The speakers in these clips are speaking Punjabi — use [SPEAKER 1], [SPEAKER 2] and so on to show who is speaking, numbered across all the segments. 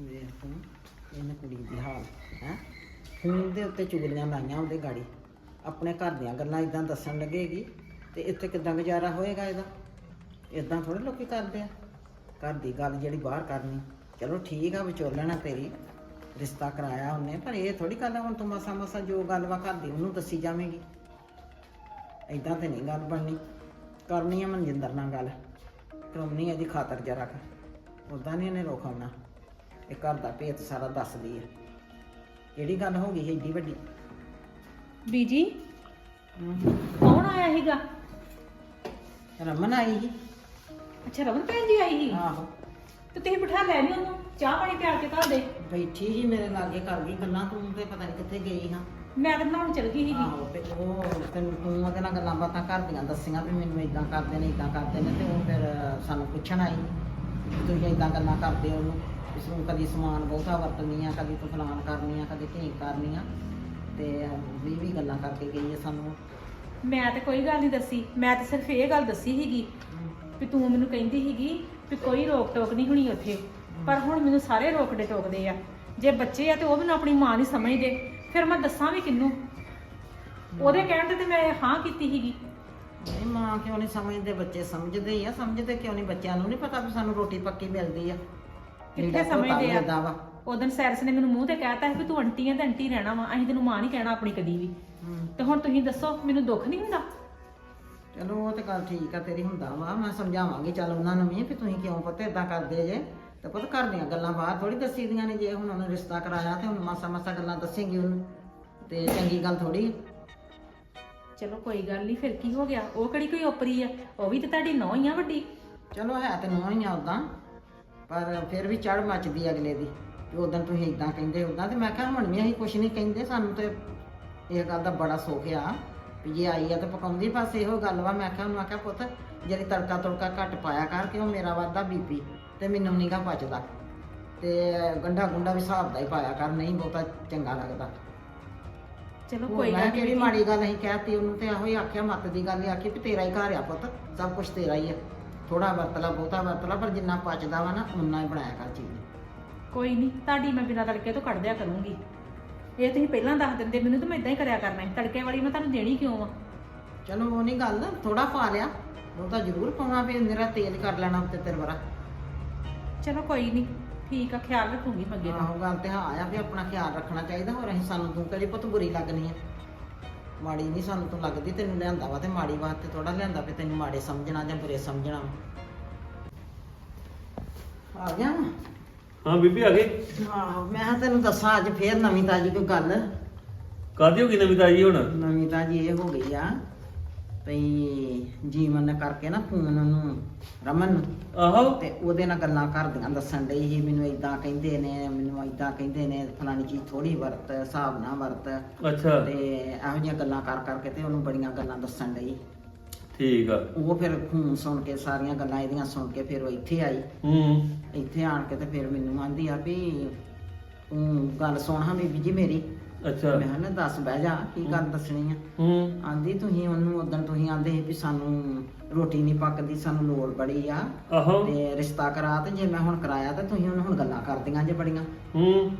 [SPEAKER 1] ਵੇਖ ਤੂੰ ਇਹਨੇ ਕੁੜੀ ਦੀ ਹਾਲ, ਹੈ? ਫੋਨ ਦੇ ਉੱਤੇ ਚੁਗਲੀਆਂ ਲਾਈਆਂ ਉਹਦੇ ਗਾੜੀ। ਆਪਣੇ ਘਰ ਦੀਆਂ ਗੱਲਾਂ ਇਦਾਂ ਦੱਸਣ ਲੱਗੇਗੀ, ਤੇ ਇੱਥੇ ਕਿਦਾਂ ਗੁਜ਼ਾਰਾ ਹੋਏਗਾ ਇਹਦਾ? ਇਦਾਂ ਥੋੜੇ ਲੋਕੀ ਕਰਦੇ ਆ। ਘਰ ਦੀ ਗੱਲ ਜਿਹੜੀ ਬਾਹਰ ਕਰਨੀ। ਚਲੋ ਠੀਕ ਆ, ਵਿਚੋਲਣਾ ਤੇਰੀ। ਰਿਸ਼ਤਾ ਕਰਾਇਆ ਉਹਨੇ, ਪਰ ਇਹ ਥੋੜੀ ਗੱਲ ਆ, ਹੁਣ ਤੂੰ ਮਸਾ ਮਸਾ ਜੋ ਗੱਲ ਵਾ ਘਰ ਦੀ, ਉਹਨੂੰ ਦੱਸੀ ਜਾਵੇਂਗੀ। ਇਦਾਂ ਤੇ ਨਹੀਂ ਗੱਲ ਬਣਨੀ। ਕਰਨੀ ਆ ਮਨਜਿੰਦਰ ਨਾਲ ਗੱਲ। ਕਰਾਉਣੀ ਇਹਦੀ ਖਾਤਰ ਜਰਾ ਕਰ ਉਦਾਂ ਨਹੀਂ ਇਹਨੇ ਰੋਕਾਉਣਾ ਇਹ ਘਰ ਦਾ ਭੇਤ ਸਾਰਾ ਦੱਸਦੀ ਹੈ ਕਿਹੜੀ ਗੱਲ ਹੋ ਗਈ ਏਡੀ ਵੱਡੀ?
[SPEAKER 2] ਬੀਜੀ ਕੌਣ ਆਇਆ ਸੀਗਾ?
[SPEAKER 1] ਰਮਨ ਆਈ ਸੀ।
[SPEAKER 2] ਅੱਛਾ ਰਮਨ ਭੈਣ ਜੀ ਆਈ ਸੀ?
[SPEAKER 1] ਆਹੋ।
[SPEAKER 2] ਤੇ ਤੁਸੀਂ ਬਿਠਾ ਲੈ ਨਹੀਂ ਉਹਨੂੰ ਚਾਹ ਪਾਣੀ ਪਿਆ ਕੇ ਘਰ ਦੇ।
[SPEAKER 1] ਬੈਠੀ ਸੀ ਮੇਰੇ ਲਾਗੇ ਕਰ ਗਈ ਗੱਲਾਂ ਤੂੰ ਤੇ ਪਤਾ ਨਹੀਂ ਕਿੱਥੇ ਗਈ ਹਾਂ।
[SPEAKER 2] ਮੈਂ ਤਾਂ ਬਣਾਉਣ ਚਲ ਗਈ ਸੀਗੀ।
[SPEAKER 1] ਆਹੋ ਤੇ ਉਹ ਤੈਨੂੰ ਤੂੰ ਉਹਦੇ ਨਾਲ ਗੱਲਾਂ ਬਾਤਾਂ ਕਰਦੀਆਂ ਦੱਸੀਆਂ ਵੀ ਮੈਨੂੰ ਇਦਾਂ ਕਰਦੇ ਨੇ ਇਦਾਂ ਕਰਦੇ ਨੇ ਤੇ ਉਹ ਫਿਰ ਸਾਨੂੰ ਪੁੱਛਣ ਆਈ ਵੀ ਤੁਸੀਂ ਇਦਾਂ ਗੱਲਾਂ ਕਰਦੇ ਹੋ ਉਹਨੂੰ। ਇਸ ਨੂੰ ਕਦੀ ਸਮਾਨ ਬਹੁਤਾ ਵਰਤਨੀ ਆ ਕਦੀ ਤੂੰ ਫਲਾਨ ਕਰਨੀ ਆ ਕਦੀ ਢੀਕ ਕਰਨੀ ਆ ਤੇ ਵੀ ਵੀ ਗੱਲਾਂ ਕਰਕੇ ਗਈ ਹੈ ਸਾਨੂੰ।
[SPEAKER 2] ਮੈਂ ਤੇ ਕੋਈ ਗੱਲ ਨਹੀਂ ਦੱਸੀ। ਮੈਂ ਤਾਂ ਸਿਰਫ ਇਹ ਗੱਲ ਦੱਸੀ ਸੀਗੀ ਵੀ ਤੂੰ ਮੈਨੂੰ ਕਹਿੰਦੀ ਸੀਗੀ ਵੀ ਕੋਈ ਰੋਕ ਟੋਕ ਨਹੀਂ ਹੋਣੀ ਉੱਥੇ। ਪਰ ਹੁਣ ਮੈਨੂੰ ਸਾਰੇ ਰੋਕਦੇ ਟੋਕਦੇ ਆ। ਜੇ ਬੱਚੇ ਆ ਤੇ ਉਹ ਮੈਨੂੰ ਆਪਣੀ ਮਾਂ ਨਹੀਂ ਸਮਝਦੇ। ਫਿਰ ਮੈਂ ਦੱਸਾਂ ਵੀ ਕਿੰਨੂੰ? ਉਹਦੇ ਕਹਿਣ ਤੇ ਤੇ ਮੈਂ ਹਾਂ ਕੀਤੀ ਸੀਗੀ।
[SPEAKER 1] ਨਹੀਂ ਮਾਂ ਕਿਉਂ ਨਹੀਂ ਸਮਝਦੇ? ਬੱਚੇ ਸਮਝਦੇ ਹੀ ਆ। ਸਮਝਦੇ ਕਿਉਂ ਨਹੀਂ ਬੱਚਿਆਂ ਨੂੰ ਨਹੀਂ ਪਤਾ ਵੀ ਸਾਨੂੰ ਰੋਟੀ ਪੱਕੀ ਮਿਲਦੀ ਆ।
[SPEAKER 2] ਕਿੱਥੇ ਸਮਝਦੇ ਆ?
[SPEAKER 1] ਵਾ।
[SPEAKER 2] ਉਦੋਂ ਸੈਰਸ ਨੇ ਮੈਨੂੰ ਮੂੰਹ ਤੇ ਕਹਿਤਾ ਸੀ ਵੀ ਤੂੰ ਆਂਟੀ ਆ ਤੇ ਆਂਟੀ ਰਹਿਣਾ ਵਾ ਅਸੀਂ ਤੈਨੂੰ ਮਾਂ ਨਹੀਂ ਕਹਿਣਾ ਆਪਣੀ ਕਦੀ ਵੀ। ਤੇ ਹੁਣ ਤੁਸੀਂ ਦੱਸੋ ਮੈਨੂੰ ਦੁੱਖ ਨਹੀਂ ਹੁੰਦਾ?
[SPEAKER 1] ਚਲੋ ਉਹ ਤੇ ਗੱਲ ਠੀਕ ਆ ਤੇਰੀ ਹੁੰਦਾ ਵਾ ਮੈਂ ਸਮਝਾਵਾਂਗੀ ਚੱਲ ਉਹਨਾਂ ਨੂੰ ਵੀ ਵੀ ਤੁਸੀਂ ਕਿਉਂ ਪੁੱਤ ਇਦਾਂ ਕਰਦੇ ਜੇ? ਤੇ ਪੁੱਤ ਘਰ ਦੀਆਂ ਗੱਲਾਂ ਬਾਹਰ ਥੋੜੀ ਦੱਸੀ ਦੀਆਂ ਨੇ ਜੇ ਹੁਣ ਉਹਨੇ ਰਿਸ਼ਤਾ ਕਰਾਇਆ ਤੇ ਹੁਣ ਮਾਸਾ ਮਾਸਾ ਗੱਲਾਂ ਦੱਸੇਂਗੀ ਉਹਨੂੰ ਤੇ ਚੰਗੀ ਗੱਲ ਥੋੜੀ
[SPEAKER 2] ਚਲੋ ਕੋਈ ਗੱਲ ਨਹੀਂ ਫਿਰ ਕੀ ਹੋ ਗਿਆ? ਉਹ ਕਿਹੜੀ ਕੋਈ ਓਪਰੀ ਆ? ਉਹ ਵੀ ਤੇ ਤੁਹਾਡੀ ਨੌਂ ਹੀ ਆ ਵੱਡੀ।
[SPEAKER 1] ਚਲੋ ਹੈ ਤੇ ਨੋ ਹੀ ਆ ਉਦਾਂ ਪਰ ਫਿਰ ਵੀ ਚੜ ਮੱਚਦੀ ਅਗਲੇ ਦੀ। ਤੇ ਉਦੋਂ ਤੁਸੀਂ ਇਦਾਂ ਕਹਿੰਦੇ ਉਦਾਂ ਤੇ ਮੈਂ ਕਿਹਾ ਹੁਣ ਵੀ ਅਸੀਂ ਕੁਝ ਨਹੀਂ ਕਹਿੰਦੇ ਸਾਨੂੰ ਤੇ ਇਹ ਗੱਲ ਦਾ ਬੜਾ ਸੁੱਖ ਆ ਵੀ ਜੇ ਆਈ ਆ ਤੇ ਪਕਾਉਂਦੀ ਬਸ ਇਹੋ ਗੱਲ ਵਾ। ਮੈਂ ਕਿਹਾ ਉਹਨੂੰ ਆਖਿਆ ਪੁੱਤ ਜਿਹੜੀ ਤੜਕਾ ਤੜਕਾ ਘੱਟ ਪਾਇਆ ਕਰ ਕਿ ਉਹ ਮੇਰਾ ਵਾਦਾ ਬੀਪੀ ਤੇ ਮੈਨੂੰ ਨੀਗਾ ਪਚਦਾ। ਤੇ ਗੰਢਾ ਗੁੰਡਾ ਵੀ ਹਿਸਾਬ ਦਾ ਹੀ ਪਾਇਆ ਕਰ ਨਹੀਂ ਬਹੁਤਾ ਚੰਗਾ ਲੱਗਦਾ।
[SPEAKER 2] ਚਲੋ
[SPEAKER 1] ਕੋਈ
[SPEAKER 2] ਗੱਲ
[SPEAKER 1] ਕਿਹੜੀ
[SPEAKER 2] ਨਹੀਂ
[SPEAKER 1] ਮਾੜੀ ਗੱਲ ਨਹੀਂ ਕਹਿਤੀ ਉਹਨੂੰ ਤੇ ਇਹੋ ਹੀ ਆਖਿਆ ਮੱਤ ਦੀ ਗੱਲ ਹੀ ਆਖੀ ਵੀ ਤੇਰਾ ਹੀ ਘਰ ਆ ਪੁੱਤ ਸਭ ਕੁਝ ਤੇਰਾ ਹੀ ਆ। ਥੋੜਾ ਵਰਤ ਲਾ ਬਹੁਤਾ ਵਰਤ ਲਾ ਪਰ ਜਿੰਨਾ ਪਚਦਾ ਵਾ ਨਾ ਉਨਾ ਹੀ ਬਣਾਇਆ ਕਰ ਚੀਜ਼
[SPEAKER 2] ਕੋਈ ਨਹੀਂ ਤੁਹਾਡੀ ਮੈਂ ਬਿਨਾਂ ਤੜਕੇ ਤੋਂ ਕੱਢ ਦਿਆ ਕਰੂੰਗੀ। ਇਹ ਤੁਸੀਂ ਪਹਿਲਾਂ ਦੱਸ ਦਿੰਦੇ ਮੈਨੂੰ ਤਾਂ ਮੈਂ ਇਦਾਂ ਹੀ ਕਰਿਆ ਕਰਨਾ ਸੀ ਤੜਕੇ ਵਾਲੀ ਮੈਂ ਤੁਹਾਨੂੰ ਦੇਣੀ ਕਿਉਂ ਆ?
[SPEAKER 1] ਚਲੋ ਉਹ ਨਹੀਂ ਗੱਲ ਥੋੜਾ ਪਾ ਲਿਆ। ਉਹ ਤਾਂ ਜ਼ਰੂਰ ਪਾਉਣਾ ਵੀ ਮੇਰਾ ਤੇਲ ਕਰ ਲੈਣਾ ਉੱਤੇ ਤੇਰੇ ਵਰਾ।
[SPEAKER 2] ਚਲੋ ਕੋਈ ਨਹੀਂ ਠੀਕ ਆ ਖਿਆਲ ਰੱਖੂੰਗੀ ਮੈਂ ਅੱਗੇ ਤੋਂ।
[SPEAKER 1] ਆਹੋ ਗੱਲ ਤੇ ਹਾਂ ਆ ਵੀ ਆਪਣਾ ਖਿਆਲ ਰੱਖਣਾ ਚਾਹੀਦਾ ਹੋਰ ਅਸੀਂ ਸਾਨੂੰ ਤੂੰ ਕਦੇ ਪੁੱਤ ਬੁਰੀ ਲੱਗਣੀ ਆ। ਮਾੜੀ ਨਹੀਂ ਸਾਨੂੰ ਤੂੰ ਲੱਗਦੀ ਤੈਨੂੰ ਲਿਆਂਦਾ ਵਾ ਤੇ ਮਾੜੀ ਵਾਸਤੇ ਥੋੜਾ ਲਿਆਂਦਾ ਵੀ ਤੈਨੂੰ ਮਾੜੇ ਸਮਝਣਾ ਜਾਂ ਬੁਰੇ ਸਮਝਣਾ ਆ ਗਿਆ ਵਾ?
[SPEAKER 3] ਹਾਂ ਬੀਬੀ ਆ ਗਏ
[SPEAKER 1] ਆਹੋ ਮੈਂ ਕਿਹਾ ਤੈਨੂੰ ਦੱਸਾਂ ਅੱਜ ਫੇਰ ਨਵੀਂ ਤਾਜੀ ਕੋਈ ਗੱਲ।
[SPEAKER 3] ਕਾਦੀ ਹੋ ਗਈ ਨਵੀਂ ਤਾਜੀ ਹੁਣ?
[SPEAKER 1] ਨਵੀਂ ਤਾਜੀ ਇਹ ਹੋ ਗਈ ਆ। ਭਈ ਜੀਵਨ ਨੇ ਕਰਕੇ ਨਾ ਫੋਨ ਉਹਨੂੰ ਰਮਨ ਨੂੰ।
[SPEAKER 3] ਆਹੋ।
[SPEAKER 1] ਤੇ ਉਹਦੇ ਨਾਲ ਗੱਲਾਂ ਕਰਦੀਆਂ ਦੱਸਣ ਡਈ ਸੀ ਮੈਨੂੰ ਇਦਾਂ ਕਹਿੰਦੇ ਨੇ ਮੈਨੂੰ ਇਦਾਂ ਕਹਿੰਦੇ ਨੇ ਫਲਾਣੀ ਚੀਜ਼ ਥੋੜੀ ਵਰਤ ਹਿਸਾਬ ਨਾਲ ਵਰਤ।
[SPEAKER 3] ਅੱਛਾ।
[SPEAKER 1] ਤੇ ਇਹੋ ਜਿਹੀਆਂ ਗੱਲਾਂ ਕਰ ਕਰਕੇ ਤੇ ਉਹਨੂੰ ਬੜੀਆਂ ਗੱਲਾਂ ਦੱਸਣ ਡਈ।
[SPEAKER 3] ਠੀਕ ਆ।
[SPEAKER 1] ਉਹ ਫਿਰ ਫੋਨ ਸੁਣ ਕੇ ਸਾਰੀਆਂ ਗੱਲਾਂ ਇਹਦੀਆਂ ਸੁਣ ਕੇ ਫਿਰ ਉਹ ਇੱਥੇ ਆਈ।
[SPEAKER 3] ਹੂੰ।
[SPEAKER 1] ਇੱਥੇ ਆਣ ਕੇ ਤੇ ਫਿਰ ਮੈਨੂੰ ਆਂਦੀ ਆ ਵੀ ਤੂੰ ਗੱਲ ਸੁਣ ਹਾਂ ਬੀਬੀ ਜੀ ਮੇਰੀ।
[SPEAKER 3] ਅੱਛਾ।
[SPEAKER 1] ਮੈਂ ਕਿਹਾ ਨਾ ਦੱਸ ਬਹਿ ਜਾ ਕੀ ਗੱਲ ਦੱਸਣੀ ਆ?
[SPEAKER 3] ਹੂੰ।
[SPEAKER 1] ਆਂਦੀ ਤੁਸੀਂ ਉਹਨੂੰ ਉਦੋਂ ਤੁਸੀਂ ਆਂਦੇ ਸੀ ਵੀ ਸਾਨੂੰ ਰੋਟੀ ਨਹੀਂ ਪੱਕਦੀ ਸਾਨੂੰ ਲੋੜ ਬੜੀ ਆ।
[SPEAKER 3] ਆਹੋ।
[SPEAKER 1] ਤੇ ਰਿਸ਼ਤਾ ਕਰਾ ਤੇ ਜੇ ਮੈਂ ਹੁਣ ਕਰਾਇਆ ਤੇ ਤੁਸੀਂ ਉਹਨੂੰ ਹੁਣ ਗੱਲਾਂ ਕਰਦੀਆਂ ਜੇ ਬੜੀਆਂ।
[SPEAKER 3] ਹੂੰ।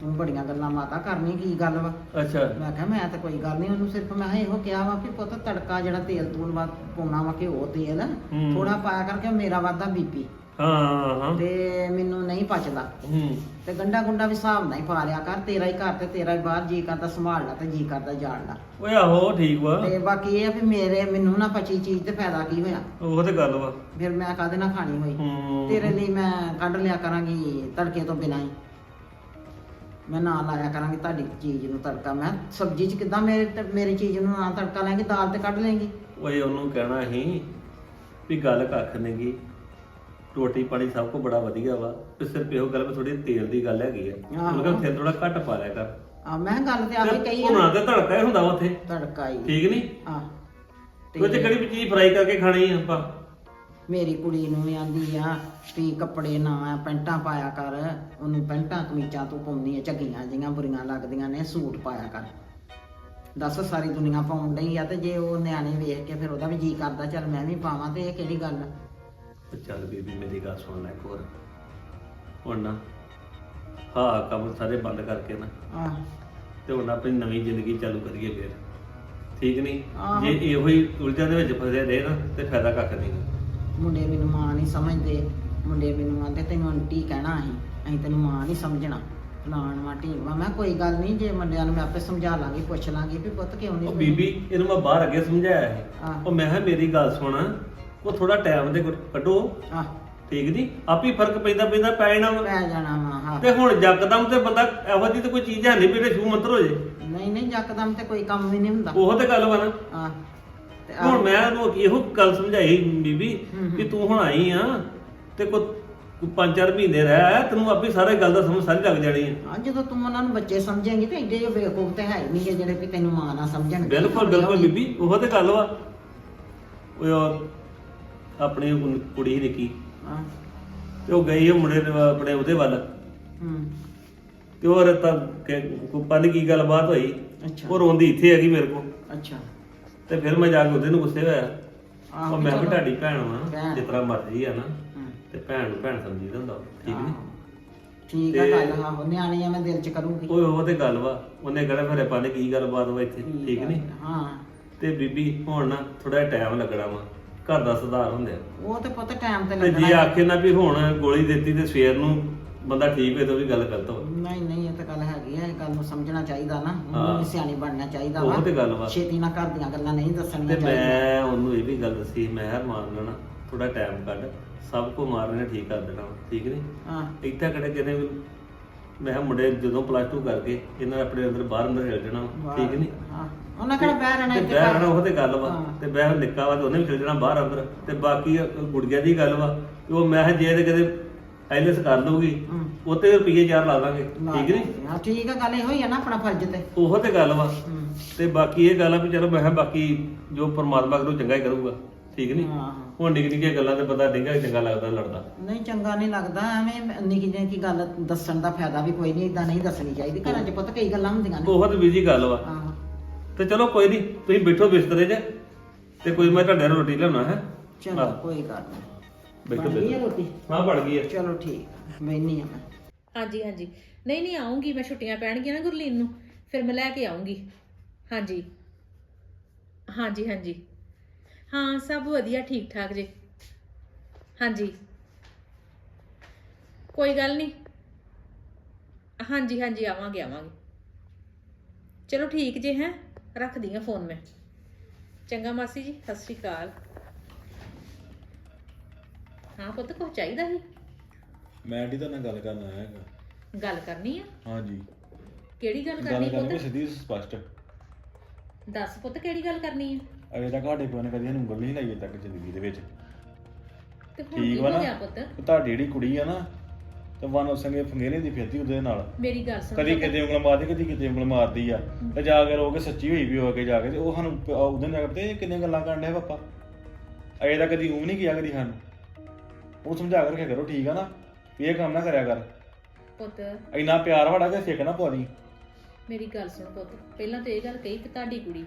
[SPEAKER 1] ਤੂੰ ਬੜੀਆਂ ਗੱਲਾਂ ਮਾਤਾ ਕਰਨੀ ਕੀ ਗੱਲ ਵਾ?
[SPEAKER 3] ਅੱਛਾ।
[SPEAKER 1] ਮੈਂ ਕਿਹਾ ਮੈਂ ਤਾਂ ਕੋਈ ਗੱਲ ਨਹੀਂ ਉਹਨੂੰ ਸਿਰਫ ਮੈਂ ਕਿਹਾ ਇਹੋ ਕਿਹਾ ਵਾ ਕਿ ਪੁੱਤ ਤੜਕਾ ਜਿਹੜਾ ਤੇਲ ਤੂਲ ਵਾ ਪਾਉਣਾ ਵਾ ਕਿ ਉਹ ਤੇਲ
[SPEAKER 3] ਹੂੰ।
[SPEAKER 1] ਥੋੜਾ ਪਾਇਆ ਕਰਕੇ ਮੇਰਾ ਵਾਦਾ ਬੀਪੀ।
[SPEAKER 3] ਹਾਂ ਹਾਂ।
[SPEAKER 1] ਤੇ ਮੈਨੂੰ ਨਹੀਂ ਪਚਦਾ।
[SPEAKER 3] ਹੂੰ।
[SPEAKER 1] ਤੇ ਗੰਡਾ ਗੁੰਡਾ ਵੀ ਹਿਸਾਬ ਨਾਲ ਹੀ ਪਾ ਲਿਆ ਕਰ ਤੇਰਾ ਹੀ ਘਰ ਤੇ ਤੇਰਾ ਹੀ ਬਾਹਰ ਜੀ ਕਰਦਾ ਸੰਭਾਲ ਲਾ ਤੇ ਜੀ ਕਰਦਾ ਜਾਣ ਲਾ।
[SPEAKER 3] ਓਏ ਆਹੋ ਠੀਕ ਵਾ।
[SPEAKER 1] ਤੇ ਬਾਕੀ ਇਹ ਆ ਵੀ ਮੇਰੇ ਮੈਨੂੰ ਨਾ ਪਚੀ ਚੀਜ਼ ਤੇ ਫਾਇਦਾ ਕੀ ਹੋਇਆ?
[SPEAKER 3] ਉਹ ਤੇ ਗੱਲ ਵਾ।
[SPEAKER 1] ਫਿਰ ਮੈਂ ਕਾਹਦੇ ਨਾਲ ਖਾਣੀ ਹੋਈ?
[SPEAKER 3] ਹੂੰ।
[SPEAKER 1] ਤੇਰੇ ਲਈ ਮੈਂ ਕੱਢ ਲਿਆ ਕਰਾਂਗੀ ਤੜਕੇ ਤੋਂ ਬਿਨਾਂ ਹੀ। ਮੈਂ ਨਾ ਲਾਇਆ ਕਰਾਂਗੀ ਤੁਹਾਡੀ ਚੀਜ਼ ਨੂੰ ਤੜਕਾ। ਮੈਂ ਸਬਜ਼ੀ 'ਚ ਕਿਦਾਂ ਮੇਰੇ ਤੇ- ਮੇਰੀ ਚੀਜ਼ ਨੂੰ ਨਾ ਤੜਕਾ ਲਾਂਗੀ ਦਾਲ ਤੇ ਕੱਢ ਲੇਂਗੀ?
[SPEAKER 3] ਓਏ ਉਹਨੂੰ ਕਹਿਣਾ ਸੀ ਵੀ ਗੱਲ ਕੱਖ ਨਹੀਂਗੀ ਰੋਟੀ ਪਾਣੀ ਸਭ ਕੋ ਬੜਾ ਵਧੀਆ ਵਾ ਤੇ ਸਿਰਫ ਇਹੋ ਗੱਲ ਵੀ ਥੋੜੀ ਤੇਲ ਦੀ ਗੱਲ ਹੈਗੀ ਆ।
[SPEAKER 1] ਆਹੋ।
[SPEAKER 3] ਉਹਨੂੰ ਕਹਿੰਦਾ ਫਿਰ ਥੋੜਾ ਘੱਟ ਪਾ ਲਿਆ ਕਰ।
[SPEAKER 1] ਆ ਮੈਂ ਕਿਹਾ ਗੱਲ ਤੇ ਆਹੀ ਕਹੀ
[SPEAKER 3] ਉਹਨਾਂ
[SPEAKER 1] ਆ
[SPEAKER 3] ਤੇ ਧੜਕਾ ਹੀ ਹੁੰਦਾ ਵਾ ਉੱਥੇ।
[SPEAKER 1] ਤੜਕਾ ਹੀ।
[SPEAKER 3] ਠੀਕ ਨਹੀਂ
[SPEAKER 1] ਆ
[SPEAKER 3] ਤੇ ਕਿਹੜੀ ਵੀ ਚੀਜ਼ ਫਰਾਈ ਕਰਕੇ ਖਾਣੀ ਆ ਆਪਾਂ?
[SPEAKER 1] ਮੇਰੀ ਕੁੜੀ ਨੂੰ ਵੀ ਆਂਦੀ ਆ ਵੀ ਕੱਪੜੇ ਨਾ ਪੈਂਟਾਂ ਪਾਇਆ ਕਰ। ਉਹਨੂੰ ਪੈਂਟਾਂ ਕਮੀਜ਼ਾਂ ਤੂੰ ਪਾਉਂਦੀ ਆ ਝੱਗੀਆਂ ਜੀਆਂ ਬੁਰੀਆਂ ਲੱਗਦੀਆਂ ਨੇ ਸੂਟ ਪਾਇਆ ਕਰ। ਦੱਸ ਸਾਰੀ ਦੁਨੀਆ ਪਾਉਣ ਡਈ ਆ ਤੇ ਜੇ ਉਹ ਨਿਆਣੇ ਵੇਖ ਕੇ ਫਿਰ ਉਹਦਾ ਵੀ ਜੀ ਕਰਦਾ ਚੱਲ ਮੈਂ ਵੀ ਪਾਵਾਂ ਤੇ ਇਹ ਕਿਹੜੀ ਗੱਲ ਆ?
[SPEAKER 3] ਤੇ ਚੱਲ ਬੀਬੀ ਮੇਰੀ ਗੱਲ ਸੁਣ ਲੈ ਇੱਕ ਹੋਰ ਹੁਣ ਨਾ ਹਾਂ ਕੰਮ ਸਾਰੇ ਬੰਦ ਕਰਕੇ ਨਾ
[SPEAKER 1] ਆਹ।
[SPEAKER 3] ਤੇ ਹੁਣ ਆਪਣੀ ਨਵੀਂ ਜ਼ਿੰਦਗੀ ਚਾਲੂ ਕਰੀਏ ਫਿਰ। ਠੀਕ ਨਹੀਂ। ਜੇ ਇਹੋ ਹੀ ਉਲਝਾਂ ਦੇ ਵਿੱਚ ਫਸੇ ਰਹੇ ਨਾ ਤੇ ਫਾਇਦਾ ਕੱਖ ਨਹੀਂ।
[SPEAKER 1] ਮੁੰਡੇ ਮੈਨੂੰ ਮਾਂ ਨਹੀਂ ਸਮਝਦੇ। ਮੁੰਡੇ ਮੈਨੂੰ ਆਂਦੇ ਤੈਨੂੰ ਆਂਟੀ ਕਹਿਣਾ ਅਸੀਂ ਅਸੀਂ ਤੈਨੂੰ ਮਾਂ ਨਹੀਂ ਸਮਝਣਾ। ਫਲਾਣ ਵਾ ਮੈਂ ਕੋਈ ਗੱਲ ਨਹੀਂ ਜੇ ਮੁੰਡਿਆਂ ਨੂੰ ਮੈਂ ਆਪੇ ਸਮਝਾ ਲਾਂਗੀ ਪੁੱਛ ਲਾਂਗੀ ਵੀ ਪੁੱਤ ਕਿਉਂ ਨਹੀਂ
[SPEAKER 3] ਉਹ ਬੀਬੀ ਇਹਨੂੰ ਮੈਂ ਬਾਹਰ ਅੱਗੇ ਸਮਝਾਇਆ ਸੀ। ਉਹ ਮੈਂ ਕਿਹਾ ਮੇਰੀ ਗੱਲ ਸੁਣ। ਉਹ ਥੋੜਾ ਟਾਈਮ ਦੇ ਕੱਢੋ।
[SPEAKER 1] ਆਹ
[SPEAKER 3] ਠੀਕ ਨਹੀਂ ਆਪੇ ਫ਼ਰਕ ਪੈਂਦਾ ਪੈਂਦਾ ਪੈ ਜਾਣਾ ਵਾ।
[SPEAKER 1] ਪੈ ਜਾਣਾ ਵਾ ਹਾਂ।
[SPEAKER 3] ਤੇ ਹੁਣ ਯਕਦਮ ਤੇ ਬੰਦਾ ਇਹੋ ਜਿਹੀ ਤੇ ਕੋਈ ਚੀਜ਼ ਹੈ ਨਹੀਂ ਵੀ ਇਹਦੇ ਛੂ ਮੰਤਰ ਹੋ ਜੇ।
[SPEAKER 1] ਨਹੀਂ ਨਹੀਂ ਯਕਦਮ ਤੇ ਕੋਈ ਕੰਮ ਵੀ ਨਹੀਂ ਹੁੰਦਾ।
[SPEAKER 3] ਉਹ ਤੇ ਗੱਲ ਵਾ ਨਾ।
[SPEAKER 1] ਤੇ
[SPEAKER 3] ਹੁਣ ਮੈਂ ਉਹਨੂੰ ਇਹੋ ਗੱਲ ਸਮਝਾਈ ਬੀਬੀ
[SPEAKER 1] ਹੂੰ ਹੂੰ।
[SPEAKER 3] ਕਿ ਤੂੰ ਹੁਣ ਆਈ ਆ ਤੇ ਕੋ ਕੋ ਪੰਜ ਚਾਰ ਮਹੀਨੇ ਰਹਿ ਤੈਨੂੰ ਆਪੇ ਸਾਰੇ ਗੱਲ ਦਾ ਸਮਝ ਸਾਰੀ ਲੱਗ ਜਾਣੀ ਹੈ
[SPEAKER 1] ਹਾਂ ਜਦੋਂ ਤੂੰ ਉਹਨਾਂ ਨੂੰ ਬੱਚੇ ਸਮਝੇਂਗੀ ਤੇ ਐਡੇ ਜਿਹੇ ਬੇਵਕੂਫ ਤੇ ਹੈ ਹੀ ਨਹੀਂ ਗੇ ਜਿਹੜੇ ਵੀ ਤੈਨੂੰ ਮਾਂ ਨਾ ਸਮਝਣ
[SPEAKER 3] ਬਿਲਕੁਲ ਬਿਲਕੁਲ ਬੀਬੀ ਉਹ ਤੇ ਗੱਲ ਵਾ। ਉਹ ਆਪਣੀ ਉਹ ਕੁੜੀ ਸੀ ਨਿੱਕੀ।
[SPEAKER 1] ਹਾਂ।
[SPEAKER 3] ਤੇ ਉਹ ਗਈ ਉਹ ਮੁੰਡੇ ਦੇ ਆਪਣੇ ਉਹਦੇ ਵੱਲ।
[SPEAKER 1] ਹੂੰ।
[SPEAKER 3] ਤੇ ਉਹ ਰਤਾ ਕੋ ਪਤਾ ਨੀ ਕੀ ਗੱਲਬਾਤ ਹੋਈ।
[SPEAKER 1] ਅੱਛਾ।
[SPEAKER 3] ਉਹ ਰੋਂਦੀ ਇੱਥੇ ਹੈਗੀ ਮੇਰੇ ਕੋਲ।
[SPEAKER 1] ਅੱਛਾ।
[SPEAKER 3] ਤੇ ਫਿਰ ਮੈਂ ਜਾ ਕੇ ਉਹਦੇ ਨੂੰ ਗੁੱਸੇ ਹੋਇਆ।
[SPEAKER 1] ਆਹੋ
[SPEAKER 3] ਉਹ ਮੈਂ ਵੀ
[SPEAKER 1] ਚਲੋ।
[SPEAKER 3] ਤੁਹਾਡੀ ਭੈਣ
[SPEAKER 1] ਭੈਣ।
[SPEAKER 3] ਜਿਸ ਤਰ੍ਹਾਂ ਮਰਜ਼ੀ ਆ ਨਾ।
[SPEAKER 1] ਹੂੰ।
[SPEAKER 3] ਤੇ ਭੈਣ ਨੂੰ ਭੈਣ ਸਮਝੀਦਾ ਹੁੰਦਾ ਠੀਕ ਨਹੀਂ
[SPEAKER 1] ਆਹੋ। ਠੀਕ ਆ
[SPEAKER 3] ਤੇ-
[SPEAKER 1] ਗੱਲ ਆਹੋ ਨਿਆਣੀ ਆ ਮੈਂ ਦਿਲ ਚ ਕਰੂੰਗੀ।
[SPEAKER 3] ਓਏ ਉਹ ਤੇ ਗੱਲ ਵਾ। ਉਹਨੇ ਕਿਹੜਾ ਫਿਰ ਆਪਾਂ ਨੇ ਕੀ ਗੱਲਬਾਤ ਵਾ ਇੱਥੇ ਠੀਕ ਨਹੀਂ
[SPEAKER 1] ਹਾਂ।
[SPEAKER 3] ਤੇ ਬੀਬੀ ਹੁਣ ਨਾ ਥੋੜਾ ਟਾਈਮ ਲੱਗਣਾ ਵਾ। ਘਰ ਦਾ ਸੁਧਾਰ ਹੁੰਦੇ
[SPEAKER 1] ਉਹ ਤੇ ਪੁੱਤ ਟਾਈਮ ਤੇ
[SPEAKER 3] ਤੇ
[SPEAKER 1] ਲੱਗਣਾ
[SPEAKER 3] ਜੇ
[SPEAKER 1] ਹੈ।
[SPEAKER 3] ਆਖੇ ਨਾ ਵੀ ਹੁਣ ਗੋਲੀ ਦਿੱਤੀ ਤੇ ਸਵੇਰ ਨੂੰ ਬੰਦਾ ਠੀਕ ਹੋਏ ਤਾਂ ਵੀ ਗੱਲ ਵਾ
[SPEAKER 1] ਨਹੀਂ ਨਹੀਂ ਇਹ ਤਾਂ ਗੱਲ ਹੈਗੀ ਆ ਇਹ ਗੱਲ ਨੂੰ ਸਮਝਣਾ ਚਾਹੀਦਾ ਨਾ।
[SPEAKER 3] ਹਾਂ।
[SPEAKER 1] ਉਹਨੂੰ ਵੀ ਸਿਆਣੀ ਬਣਨਾ ਚਾਹੀਦਾ
[SPEAKER 3] ਉਹ ਤੇ ਗੱਲ ਵਾ।
[SPEAKER 1] ਛੇਤੀ ਨਾਲ ਘਰ ਦੀਆਂ ਗੱਲਾਂ ਨਹੀਂ
[SPEAKER 3] ਤੇ
[SPEAKER 1] ਦੱਸਣੀਆਂ ਚਾਹੀਦੀਆਂ।
[SPEAKER 3] ਮੈਂ ਉਹਨੂੰ ਇਹ ਵੀ ਗੱਲ ਦੱਸੀ ਮੈਂ ਕਿਹਾ ਮਾਰ ਲੈਣਾ ਥੋੜਾ ਟਾਈਮ ਕੱਢ। ਸਭ ਕੋ ਮਾਰਨੇ ਠੀਕ ਕਰ ਦੇਣਾ ਵਾ, ਠੀਕ ਨਹੀਂ?
[SPEAKER 1] ਹਾਂ।
[SPEAKER 3] ਇੱਥੇ ਕਿਹੜੇ ਕਿਨੇ ਵੀ ਮੈਂ ਕਿਹਾ ਮੁੰਡੇ ਜਦੋਂ ਪਲੱਸ 2 ਕਰਕੇ ਇਹਨਾਂ ਨੇ ਆਪਣੇ ਅੰਦਰ ਬਾਹਰ ਅੰਦਰ ਹਿਲ ਜਾਣਾ ਵਾ, ਠੀਕ ਨਹੀਂ?
[SPEAKER 1] ਹਾਂ। ਉਹਨਾਂ ਕਿਹੜਾ ਬਹਿ ਰਹਿਣਾ
[SPEAKER 3] ਤੇ
[SPEAKER 1] ਇੱਥੇ
[SPEAKER 3] ਬਹਿ? ਰਹਿਣਾ ਉਹ ਤੇ ਗੱਲ ਵਾ।
[SPEAKER 1] ਹਾਂ।
[SPEAKER 3] ਤੇ ਬਹਿ ਨਿੱਕਾ ਵਾ ਤੇ ਉਹਨੇ ਵੀ ਚਲ ਜਾਣਾ ਬਾਹਰ ਅੰਦਰ। ਤੇ ਬਾਕੀ ਗੁੜੀਆਂ ਦੀ ਗੱਲ ਵਾ ਕਿ ਉਹ ਮੈਂ ਕਿਹਾ ਜੇ ਤੇ ਕਿਤੇ ਆਈਲੈਂਸ ਕਰ ਲਊਗੀ
[SPEAKER 1] ਹੂੰ।
[SPEAKER 3] ਉੱਤੇ ਰੁਪਈਏ ਚਾਰ ਲਾ ਦਾਂਗੇ। ਠੀਕ ਨਹੀਂ
[SPEAKER 1] ਹਾਂ ਠੀਕ ਆ ਗੱਲ ਇਹੋ ਹੀ ਆ ਨਾ ਆਪਣਾ ਫਰਜ਼ ਤੇ।
[SPEAKER 3] ਉਹ ਤੇ ਗੱਲ ਵਾ।
[SPEAKER 1] ਹੂੰ।
[SPEAKER 3] ਤੇ ਬਾਕੀ ਇਹ ਗੱਲ ਆ ਵੀ ਚਲੋ ਮੈਂ ਕਿਹਾ ਬਾਕੀ ਜੋ ਪਰਮਾਤਮਾ ਕਰੂ ਚੰਗਾ ਹੀ ਕਰੂਗਾ। ਠੀਕ ਨਹੀਂ
[SPEAKER 1] ਹਾਂ।
[SPEAKER 3] ਹੁਣ ਨਿੱਕੀ ਨਿੱਕੀਆਂ ਗੱਲਾਂ ਤੇ ਪਤਾ ਡਿੰਗਾ ਚੰਗਾ ਲੱਗਦਾ ਲੜਦਾ।
[SPEAKER 1] ਨਹੀਂ ਚੰਗਾ ਨਹੀਂ ਲੱਗਦਾ ਐਵੇਂ ਨਿੱਕੀ ਜਿਹੀ ਕੀ ਗੱਲ ਦੱਸਣ ਦਾ ਫਾਇਦਾ ਵੀ ਕੋਈ ਨਹੀਂ ਇਦਾਂ ਨਹੀਂ ਦੱਸਣੀ ਚਾਹੀਦੀ। ਘਰਾਂ 'ਚ ਪੁੱਤ ਕਈ ਗੱਲਾਂ ਹੁੰਦੀਆਂ ਨੇ।
[SPEAKER 3] ਬਹੁਤ ਬੀਜੀ ਗੱਲ ਵਾ।
[SPEAKER 1] ਆਹੋ
[SPEAKER 3] ਤੇ ਚਲੋ ਕੋਈ ਨਹੀਂ ਤੁਸੀਂ ਬੈਠੋ ਬਿਸਤਰੇ 'ਚ ਤੇ ਕੋਈ ਮੈਂ ਤੁਹਾਡੇ ਨਾਲ ਰੋਟੀ ਲਿਆਉਣਾ ਹੈ।
[SPEAKER 1] ਚਲੋ ਕੋਈ ਗੱਲ ਨਹੀਂ
[SPEAKER 3] ਬੈਠੋ
[SPEAKER 1] ਬਣ ਗਈ ਰੋਟੀ?
[SPEAKER 3] ਹਾਂ ਬਣ ਗਈ ਹੈ
[SPEAKER 1] ਚਲੋ ਠੀਕ ਮੈਨੀ ਆ ਮੈਂ।
[SPEAKER 2] ਹਾਂਜੀ ਹਾਂਜੀ। ਨਹੀਂ ਨਹੀਂ ਆਉਂਗੀ ਮੈਂ ਛੁੱਟੀਆਂ ਪੈਣਗੀਆਂ ਨਾ ਗੁਰਲੀਨ ਨੂੰ ਫਿਰ ਮੈਂ ਲੈ ਕੇ ਆਉਂਗੀ ਹਾਂਜੀ। ਹਾਂਜੀ ਹਾਂਜੀ। ਹਾਂ ਸਭ ਵਧੀਆ ਠੀਕ ਠਾਕ ਜੀ। ਹਾਂਜੀ। ਕੋਈ ਗੱਲ ਨਹੀਂ ਹਾਂਜੀ ਹਾਂਜੀ ਆਵਾਂਗੇ ਆਵਾਂਗੇ। ਚਲੋ ਠੀਕ ਜੇ ਹੈ? ਰੱਖਦੀ ਆ ਫੋਨ ਮੈਂ। ਚੰਗਾ ਮਾਸੀ ਜੀ ਸਤਿ ਸ਼੍ਰੀ ਅਕਾਲ। ਹਾਂ ਪੁੱਤ ਕੁਛ ਚਾਹੀਦਾ ਸੀ?
[SPEAKER 4] ਮੈਂ ਆਂਟੀ ਤੁਹਾਡੇ ਨਾਲ ਗੱਲ ਕਰਨ ਆਇਆ ਹੈਗਾ।
[SPEAKER 2] ਗੱਲ ਕਰਨੀ ਆ?
[SPEAKER 4] ਹਾਂਜੀ।
[SPEAKER 2] ਕਿਹੜੀ ਗੱਲ
[SPEAKER 4] ਗੱਲ
[SPEAKER 2] ਕਰਨੀ
[SPEAKER 4] ਕਰਨੀ
[SPEAKER 2] ਪੁੱਤ?
[SPEAKER 4] ਸਿੱਧੀ ਸਪਸ਼ਟ।
[SPEAKER 2] ਦੱਸ ਪੁੱਤ ਕਿਹੜੀ ਗੱਲ ਕਰਨੀ ਆ?
[SPEAKER 4] ਅਜੇ ਤੱਕ ਸਾਡੇ ਪਿਓ ਨੇ ਕਦੀ ਉਂਗਲ ਨਹੀਂ ਲਾਈ ਅਜੇ ਤੱਕ ਜ਼ਿੰਦਗੀ ਦੇ ਵਿੱਚ।
[SPEAKER 2] ਤੇ ਹੁਣ
[SPEAKER 4] ਠੀਕ
[SPEAKER 2] ਕੀ
[SPEAKER 4] ਵਾ
[SPEAKER 2] ਹੋ
[SPEAKER 4] ਨਾ?
[SPEAKER 2] ਗਿਆ ਪੁੱਤ?
[SPEAKER 4] ਤੇ ਤੁਹਾਡੀ ਜਿਹੜੀ ਕੁੜੀ ਆ ਨਾ ਤੇ ਵਨ ਸੰਗੇ ਫੰਗੇਰੇ ਦੀ ਫਿਰਦੀ ਉਹਦੇ ਨਾਲ।
[SPEAKER 2] ਮੇਰੀ ਗੱਲ ਸੁਣ
[SPEAKER 4] ਕਦੀ। ਕਿਤੇ ਉਂਗਲ ਮਾਰਦੀ ਕਦੀ ਕਿਤੇ ਉਂਗਲ ਮਾਰਦੀ ਆ। ਤੇ ਜਾ ਕੇ ਰੋ ਕੇ ਸੱਚੀ ਹੋਈ ਵੀ ਹੋ ਕੇ ਜਾ ਕੇ ਤੇ ਉਹ ਸਾਨੂੰ ਪ- ਉਹਦੇ ਨਾਲ ਪਤਾ ਇਹ ਕਿੰਨੀਆਂ ਗੱਲਾਂ ਕਰਨ ਡਿਆ ਪਾਪਾ। ਅਜੇ ਤੱਕ ਕਦੀ ਉਹ ਨਹੀਂ ਕੀਤਾ ਕਦੀ ਸਾਨੂੰ। ਉਹ ਸਮਝਾ ਕੇ ਰੱਖਿਆ ਕਰੋ ਠੀਕ ਆ ਨਾ? ਵੀ ਇਹ ਕੰਮ ਨਾ ਕਰਿਆ ਕਰ।
[SPEAKER 2] ਪੁੱਤ।
[SPEAKER 4] ਇੰਨਾ ਪਿਆਰ ਵੜਾ ਕੇ ਸਿੱਖ ਨਾ ਪਵਾ ਦੀ।
[SPEAKER 2] ਮੇਰੀ ਗੱਲ ਸੁਣ ਪੁੱਤ। ਪਹਿਲਾਂ ਤੇ ਇਹ ਗੱਲ ਕਹੀ ਕਿ ਤੁਹਾਡੀ ਕੁੜੀ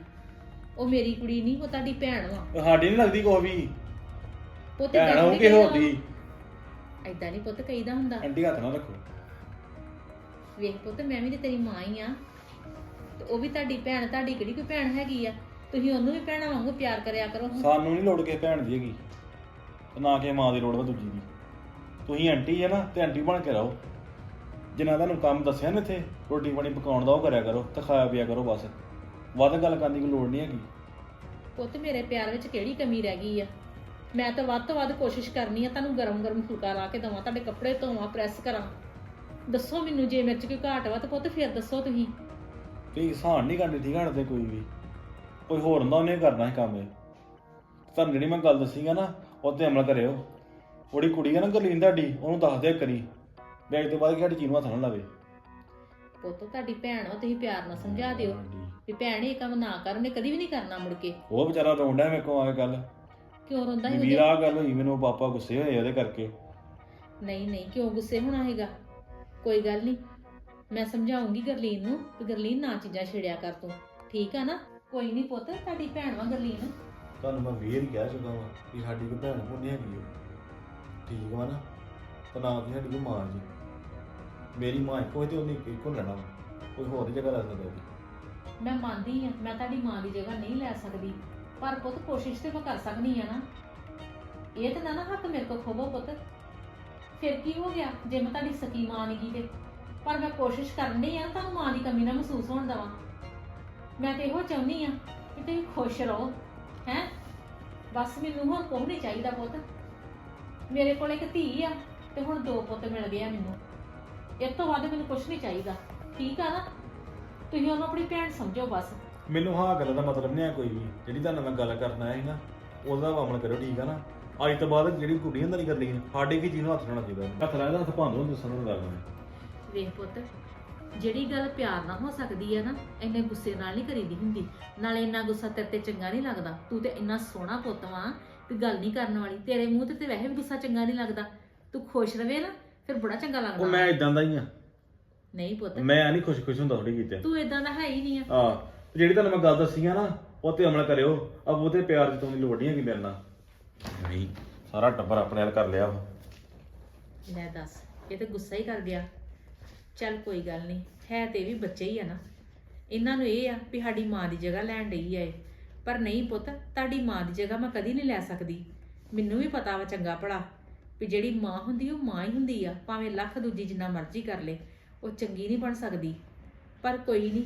[SPEAKER 2] ਉਹ ਮੇਰੀ ਕੁੜੀ ਨਹੀਂ ਉਹ ਤੁਹਾਡੀ ਭੈਣ ਵਾ।
[SPEAKER 4] ਸਾਡੀ ਨਹੀਂ ਲੱਗਦੀ ਕੋਈ ਵੀ।
[SPEAKER 2] ਪੁੱਤ
[SPEAKER 4] ਭੈਣ ਉਹ ਕਿ ਹੋਦੀ
[SPEAKER 2] ਐਦਾਂ ਨਹੀਂ ਪੁੱਤ ਕਹੀਦਾ ਹੁੰਦਾ।
[SPEAKER 4] ਆਂਟੀ ਹੱਥ ਨਾ ਰੱਖੋ।
[SPEAKER 2] ਵੇਖ ਪੁੱਤ ਮੈਂ ਵੀ ਤੇ ਤੇਰੀ ਮਾਂ ਹੀ ਆ। ਤੇ ਉਹ ਵੀ ਤੁਹਾਡੀ ਭੈਣ ਤੁਹਾਡੀ ਕਿਹੜੀ ਕੋਈ ਭੈਣ ਹੈਗੀ ਆ? ਤੁਸੀਂ ਉਹਨੂੰ ਵੀ ਭੈਣਾਂ ਵਾਂਗੂ ਪਿਆਰ ਕਰਿਆ ਕਰੋ।
[SPEAKER 4] ਸਾਨੂੰ ਨਹੀਂ ਲੋੜ ਕਿਸੇ ਭੈਣ ਦੀ ਹੈਗੀ। ਤੇ ਨਾ ਕਿਸੇ ਮਾਂ ਦੀ ਲੋੜ ਵਾ ਦੂਜੀ ਦੀ। ਤੁਸੀਂ ਆਂਟੀ ਹੈ ਨਾ ਤੇ ਆਂਟੀ ਬਣ ਕੇ ਰਹੋ। ਜਿਨ੍ਹਾਂ ਤੁਹਾਨੂੰ ਕੰਮ ਦੱਸਿਆ ਨਾ ਇੱਥੇ ਰੋਟੀ ਪਾਣੀ ਪਕਾਉਣ ਦਾ ਉਹ ਕਰਿਆ ਕਰੋ ਤੇ ਖਾਇਆ ਪੀਆ ਕਰੋ ਬਸ। ਵੱਧ ਗੱਲ ਕਰਨ ਦੀ ਕੋਈ ਲੋੜ ਨਹੀਂ ਹੈਗੀ।
[SPEAKER 2] ਪੁੱਤ ਮੇਰੇ ਪਿਆਰ ਵਿੱਚ ਕਿਹੜੀ ਕਮੀ ਰਹਿ ਗਈ ਆ? ਮੈਂ ਤਾਂ ਵੱਧ ਤੋਂ ਵੱਧ ਕੋਸ਼ਿਸ਼ ਕਰਨੀ ਆ ਤੁਹਾਨੂੰ ਗਰਮ-ਗਰਮ ਫੁਲਕਾ ਲਾ ਕੇ ਦਵਾਂ ਤੁਹਾਡੇ ਕੱਪੜੇ ਧੋਵਾਂ ਪ੍ਰੈਸ ਕਰਾਂ। ਦੱਸੋ ਮੈਨੂੰ ਜੇ ਮੇਰੇ 'ਚ ਕੋਈ ਘਾਟ ਵਾ ਤਾਂ ਪੁੱਤ ਫਿਰ ਦੱਸੋ ਤੁਸੀਂ।
[SPEAKER 4] ਤੁਸੀਂ ਸਹਾਨ ਨਹੀਂ ਕਰਨੀ ਠੀਕ ਹਟਦੇ ਕੋਈ ਵੀ। ਕੋਈ ਹੋਰ ਹੁੰਦਾ ਉਹਨੇ ਕਰਨਾ ਸੀ ਕੰਮ ਇਹ। ਤੁਹਾਨੂੰ ਜਿਹੜੀ ਮੈਂ ਗੱਲ ਦੱਸੀਗਾ ਨਾ ਉਹ ਤੇ ਅਮਲ ਕਰਿਓ। ਉਹਦੀ ਕੁੜੀ ਹੈ ਨਾ ਗਰਲੀਨ ਤੁਹਾਡੀ ਉਹਨੂੰ ਦੱਸ ਦਿਆ ਕਰੀ। ਬੈਗ ਤੋਂ ਬਾਅਦ ਕਿ ਸਾਡੀ ਚੀਜ਼ ਨੂੰ ਹੱਥ ਨਾ ਲਾਵੇ।
[SPEAKER 2] ਪੁੱਤ ਤੁਹਾਡੀ ਭੈਣ ਆ ਤੁਸੀਂ ਪਿਆਰ ਨਾਲ ਸਮਝਾ ਦਿਓ। ਵੀ ਭੈਣ ਇਹ ਕੰਮ ਨਾ ਕਰਨੇ ਕਦੀ ਵੀ ਨਹੀਂ ਕਰਨਾ ਮੁੜ ਕੇ।
[SPEAKER 4] ਉਹ ਵਿਚਾਰਾ ਰੋਂਦਾ ਮੇਰੇ ਕੋਲ ਆ ਕੇ ਗੱਲ।
[SPEAKER 2] ਕਿਉਂ ਰੋਂਦਾ ਹੈ
[SPEAKER 4] ਵੀਰ ਆਹ ਗੱਲ ਹੋਈ ਮੈਨੂੰ ਪਾਪਾ ਗੁੱਸੇ ਹੋਏ ਉਹਦੇ ਕਰਕੇ।
[SPEAKER 2] ਨਹੀਂ ਨਹੀਂ ਕਿਉਂ ਗੁੱਸੇ ਹੋਣਾ ਹੈਗਾ ਕੋਈ ਗੱਲ ਨਹੀਂ ਮੈਂ ਸਮਝਾਉਂਗੀ ਗਰਲੀਨ ਨੂੰ ਕਿ ਗਰਲੀਨ ਨਾ ਚੀਜ਼ਾਂ ਛੇੜਿਆ ਕਰ ਤੂੰ ਠੀਕ ਆ ਨਾ? ਕੋਈ ਨਹੀਂ ਪੁੱਤ ਤੁਹਾਡੀ ਭੈਣ ਵਾ ਗਰਲੀਨ।
[SPEAKER 4] ਤੁਹਾਨੂੰ ਮੈਂ ਵੀਰ ਕਹਿ ਚੁੱਕਾ ਵਾਂ ਕਿ ਸਾਡੀ ਕੋਈ ਭੈਣ ਭੁੰਨੀ ਹੈਗੀ ਓ। ਠੀਕ ਵਾ ਨਾ? ਤਾਂ ਨਾ ਕਿ ਸਾਡੀ ਕੋਈ ਮਾਂ ਜੀ। ਮੇਰੀ ਮਾਂ ਇੱਕੋ ਹੈ ਤੇ ਉਹਨੇ ਇੱਕੋ ਲੈਣਾ ਵਾ। ਕੋਈ ਹੋਰ ਜਗ੍ਹਾ ਲੈ ਸਕਦਾ ਉਹਦੀ।
[SPEAKER 2] ਮੈਂ ਮੰਨਦੀ ਆ ਮੈਂ ਤੁਹਾਡੀ ਮਾਂ ਦੀ ਜਗ੍ਹਾ ਨਹੀਂ ਲੈ ਸਕਦੀ। ਪਰ ਪੁੱਤ ਕੋਸ਼ਿਸ਼ ਤੇ ਮੈਂ ਕਰ ਸਕਦੀ ਆ ਨਾ। ਇਹ ਤਾਂ ਨਾ ਨਾ ਹੱਕ ਮੇਰੇ ਕੋਲ ਖੋਵੋ ਪੁੱਤ। ਫਿਰ ਕੀ ਹੋ ਗਿਆ? ਜੇ ਮੈਂ ਤੁਹਾਡੀ ਸਕੀ ਮਾਂ ਨਹੀਂ ਤੇ। ਪਰ ਮੈਂ ਕੋਸ਼ਿਸ਼ ਕਰਨੀ ਆ, ਤੁਹਾਨੂੰ ਮਾਂ ਦੀ ਕਮੀ ਨਾ ਮਹਿਸੂਸ ਹੋਣ ਦਵਾਂ। ਮੈਂ ਤੇ ਇਹੋ ਚਾਹੁੰਦੀ ਆ ਕਿ ਤੁਸੀਂ ਖੁਸ਼ ਰਹੋ, ਹੈ? ਬਸ ਮੈਨੂੰ ਹੁਣ ਕੁਛ ਨਹੀਂ ਚਾਹੀਦਾ ਪੁੱਤ। ਮੇਰੇ ਕੋਲ ਇੱਕ ਧੀ ਆ ਤੇ ਹੁਣ ਦੋ ਪੁੱਤ ਮਿਲ ਗਏ ਆ ਮੈਨੂੰ। ਇਸ ਤੋਂ ਵੱਧ ਮੈਨੂੰ ਕੁਝ ਨਹੀਂ ਚਾਹੀਦਾ। ਠੀਕ ਆ ਨਾ? ਤੁਸੀਂ ਉਹਨੂੰ ਆਪਣੀ ਭੈਣ ਸਮਝੋ ਬਸ।
[SPEAKER 4] ਮੈਨੂੰ ਹਾਂ ਗੱਲ ਦਾ ਮਤਲਬ ਨਹੀਂ ਹੈ ਕੋਈ ਵੀ। ਜਿਹੜੀ ਤੁਹਾਨੂੰ ਮੈਂ ਗੱਲ ਕਰਨ ਆਇਆ ਸੀ ਨਾ ਉਹਦਾ ਅਮਲ ਕਰੋ ਠੀਕ ਆ ਨਾ? ਅੱਜ ਤੋਂ ਬਾਅਦ ਜਿਹੜੀ ਕੁੜੀ ਅੰਦਰ ਹੀ ਕਰ ਲਈ ਸਾਡੇ ਕੀ ਜਿਹਨੂੰ ਹੱਥ ਲਾਉਣਾ ਚਾਹੀਦਾ? ਹੱਥ ਲਾਇਆ ਤਾਂ ਹੱਥ ਭਾਂਦੋ ਦੱਸਣ ਨੂੰ ਗੱਲ ਨਹੀਂ
[SPEAKER 2] ਵੇਖ ਪੁੱਤ ਜਿਹੜੀ ਗੱਲ ਪਿਆਰ ਨਾਲ ਹੋ ਸਕਦੀ ਹੈ ਨਾ ਇੰਨੇ ਗੁੱਸੇ ਨਾਲ ਨਹੀਂ ਕਰੀਦੀ ਹੁੰਦੀ। ਨਾਲੇ ਇੰਨਾ ਗੁੱਸਾ ਤੇਰੇ ਤੇ ਚੰਗਾ ਨਹੀਂ ਲੱਗਦਾ। ਤੂੰ ਤੇ ਇੰਨਾ ਸੋਹਣਾ ਪੁੱਤ ਵਾਂ ਕਿ ਗੱਲ ਨਹੀਂ ਕਰਨ ਵਾਲੀ। ਤੇਰੇ ਮੂੰਹ ਤੇ ਤੇ ਵੈਸੇ ਵੀ ਗੁੱਸਾ ਚੰਗਾ ਨਹੀਂ ਲੱਗਦਾ। ਤੂੰ ਖੁਸ਼ ਰਵੇ ਨਾ ਫਿਰ ਬੜਾ ਚੰਗਾ
[SPEAKER 4] ਉਹ
[SPEAKER 2] ਲੱਗਦਾ
[SPEAKER 4] ਮੈਂ ਇਦਾਂ ਦਾ ਹੀ ਆ।
[SPEAKER 2] ਨਹੀਂ ਪੁੱਤ।
[SPEAKER 4] ਮੈਂ ਨਹੀਂ ਖੁਸ਼ ਖੁਸ਼ ਹੁੰਦਾ ਥੋੜੀ ਕੀਤੇ
[SPEAKER 2] ਤੂੰ। ਇਦਾਂ ਦਾ ਹੈ ਹੀ ਨਹੀਂ ਆ।
[SPEAKER 4] ਆ ਜਿਹੜੀ ਤੁਹਾਨੂੰ ਮੈਂ ਗੱਲ ਦੱਸੀ ਆ ਨਾ ਉਹ ਤੇ ਅਮਲ ਕਰਿਓ। ਅਬ ਉਹਦੇ ਪਿਆਰ ਦੀ ਤੁਹਾਨੂੰ ਲੋੜ ਨਹੀਂ ਹੈਗੀ ਮੇਰੇ ਨਾਲ। ਨਹੀਂ ਸਾਰਾ ਟੱਬਰ ਆਪਣੇ ਨਾਲ ਕਰ ਲਿਆ ਵਾ।
[SPEAKER 2] ਲੈ ਦੱਸ ਇਹ ਤੇ ਗੁੱਸਾ ਹੀ ਕਰ ਗਿਆ ਚੱਲ ਕੋਈ ਗੱਲ ਨਹੀਂ ਹੈ ਤੇ ਇਹ ਵੀ ਬੱਚੇ ਹੀ ਆ ਨਾ। ਇਹਨਾਂ ਨੂੰ ਇਹ ਆ ਵੀ ਸਾਡੀ ਮਾਂ ਦੀ ਜਗ੍ਹਾ ਲੈਣ ਡਈ ਆ ਪਰ ਨਹੀਂ ਪੁੱਤ ਤੁਹਾਡੀ ਮਾਂ ਦੀ ਜਗ੍ਹਾ ਮੈਂ ਕਦੀ ਨਹੀਂ ਲੈ ਸਕਦੀ। ਮੈਨੂੰ ਵੀ ਪਤਾ ਵਾ ਚੰਗਾ ਭਲਾ ਵੀ ਜਿਹੜੀ ਮਾਂ ਹੁੰਦੀ ਉਹ ਮਾਂ ਹੀ ਹੁੰਦੀ ਆ। ਭਾਵੇਂ ਲੱਖ ਦੂਜੀ ਜਿੰਨਾ ਮਰਜ਼ੀ ਕਰ ਲੇ ਉਹ ਚੰਗੀ ਨਹੀਂ ਬਣ ਸਕਦੀ। ਪਰ ਕੋਈ ਨਹੀਂ